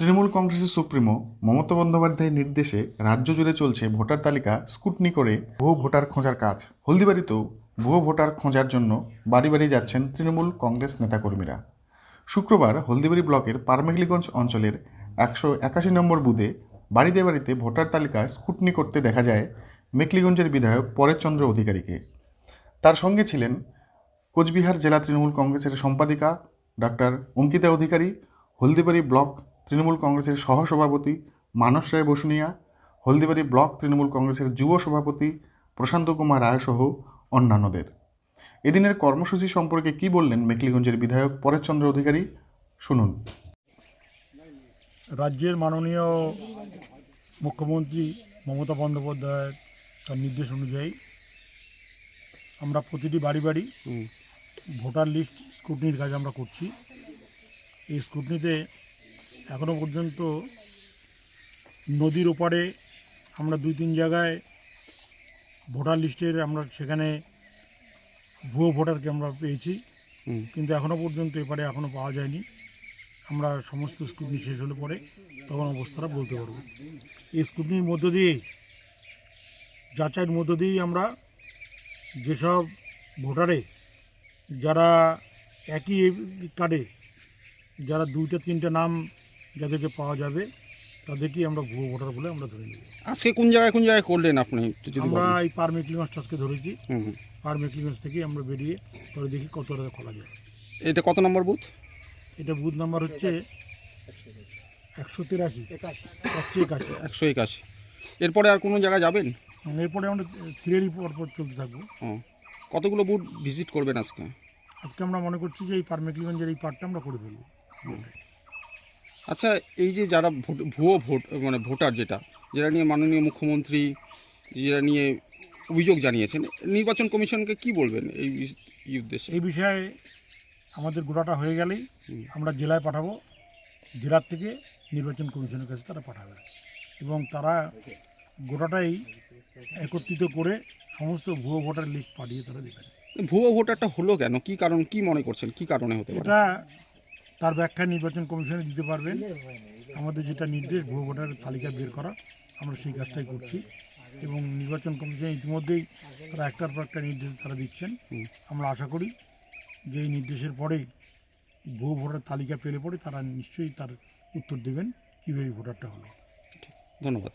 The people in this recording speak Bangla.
তৃণমূল কংগ্রেসের সুপ্রিমো মমতা বন্দ্যোপাধ্যায়ের নির্দেশে রাজ্য জুড়ে চলছে ভোটার তালিকা স্কুটনি করে ভুয়ো ভোটার খোঁজার কাজ। হলদিবাড়িতেও ভুয়ো ভোটার খোঁজার জন্য বাড়ি বাড়ি যাচ্ছেন তৃণমূল কংগ্রেস নেতাকর্মীরা। শুক্রবার হলদিবাড়ি ব্লকের পারমেগলিগঞ্জ অঞ্চলের একশো একাশি নম্বর বুথে বাড়িতে বাড়িতে ভোটার তালিকা স্কুটনি করতে দেখা যায় মেকলিগঞ্জের বিধায়ক পরেশচন্দ্র অধিকারীকে। তার সঙ্গে ছিলেন কোচবিহার জেলা তৃণমূল কংগ্রেসের সম্পাদিকা ডাক্তার অঙ্কিতা অধিকারী, হলদিবাড়ি ব্লক তৃণমূল কংগ্রেসের সহসভাপতি মানস রায় বসুনিয়া হলদিবাড়ি ব্লক তৃণমূল কংগ্রেসের যুব সভাপতি প্রশান্ত কুমার রায় সহ অন্যান্যদের। এদিনের কর্মসূচি সম্পর্কে কি বললেন মেকলিগঞ্জের বিধায়ক পরেশচন্দ্র অধিকারী? শুনুন। রাজ্যের মাননীয় মুখ্যমন্ত্রী মমতা বন্দ্যোপাধ্যায়ের তার নির্দেশ অনুযায়ী আমরা প্রতিটি বাড়ি বাড়ি ভোটার লিস্ট স্কুটনির কাজ আমরা করছি। এই স্কুটনিতে এখনও পর্যন্ত নদীর ওপারে আমরা দুই তিন জায়গায় ভোটার লিস্টের আমরা সেখানে ভুয়ো ভোটারকে আমরা পেয়েছি। কিন্তু এখনও পর্যন্ত এপারে এখনও পাওয়া যায়নি। আমরা সমস্ত স্কুটনি শেষ হলে পরে তখন অবস্থাটা বলতে পারব। এই স্কুটনির মধ্য দিয়ে যাচাইয়ের মধ্য দিয়েই আমরা যেসব ভোটারে যারা একই কার্ডে যারা দুইটা তিনটা নাম যাদেরকে পাওয়া যাবে তাদেরকেই আমরা ভুয়ো ভোটার বলে আমরা ধরে নেব। আজকে কোন জায়গায় কোন জায়গায় করলেন আপনি? যদি আমরা এই পার মেকলিগঞ্জ টাচকে ধরেছি। হুম, হুম। পার মেকলিগঞ্জ থেকে আমরা বেরিয়ে পরে দেখি কত টাকা খোলা যায়। এটা কত নম্বর বুথ? এটা বুথ নাম্বার হচ্ছে একশো তিরাশি। একশো। একাশি একশো। একাশি এরপরে আর কোনো জায়গায় যাবেন? এরপরে আমরা সিরিয়ালি পর পর চলতে থাকব। কতগুলো বুথ ভিজিট করবেন আজকে? আজকে আমরা মনে করছি যে এই পারমেকলিগঞ্জের এই পার্টটা আমরা করে ফেলব। আচ্ছা এই যে যারা ভোট ভুয়ো ভোট মানে ভোটার যেটা যেটা নিয়ে মাননীয় মুখ্যমন্ত্রী যেটা নিয়ে অভিযোগ জানিয়েছেন নির্বাচন কমিশনকে কি বলবেন এই উদ্দেশ্যে? এই বিষয়ে আমাদের গোটাটা হয়ে গেলেই আমরা জেলায় পাঠাবো জেলার থেকে নির্বাচন কমিশনের কাছে তারা পাঠাবে। এবং তারা গোটাটাই একত্রিত করে সমস্ত ভুয়ো ভোটার লিস্ট পাঠিয়ে তারা দেবেন। ভুয়ো ভোটারটা হলো কেন? কি কারণ কি মনে করছেন? কি কারণে হতে এটা তার ব্যাখ্যা নির্বাচন কমিশনে দিতে পারবেন। আমাদের যেটা নির্দেশ ভুয়ো ভোটারের তালিকা বের করা আমরা সেই কাজটাই করছি। এবং নির্বাচন কমিশন ইতিমধ্যেই তারা একটার পর একটা নির্দেশ তারা দিচ্ছেন। আমরা আশা করি যে এই নির্দেশের পরে ভুয়ো ভোটার তালিকা পেলে পরে তারা নিশ্চয়ই তার উত্তর দেবেন কীভাবে ভোটারটা হলো। ধন্যবাদ।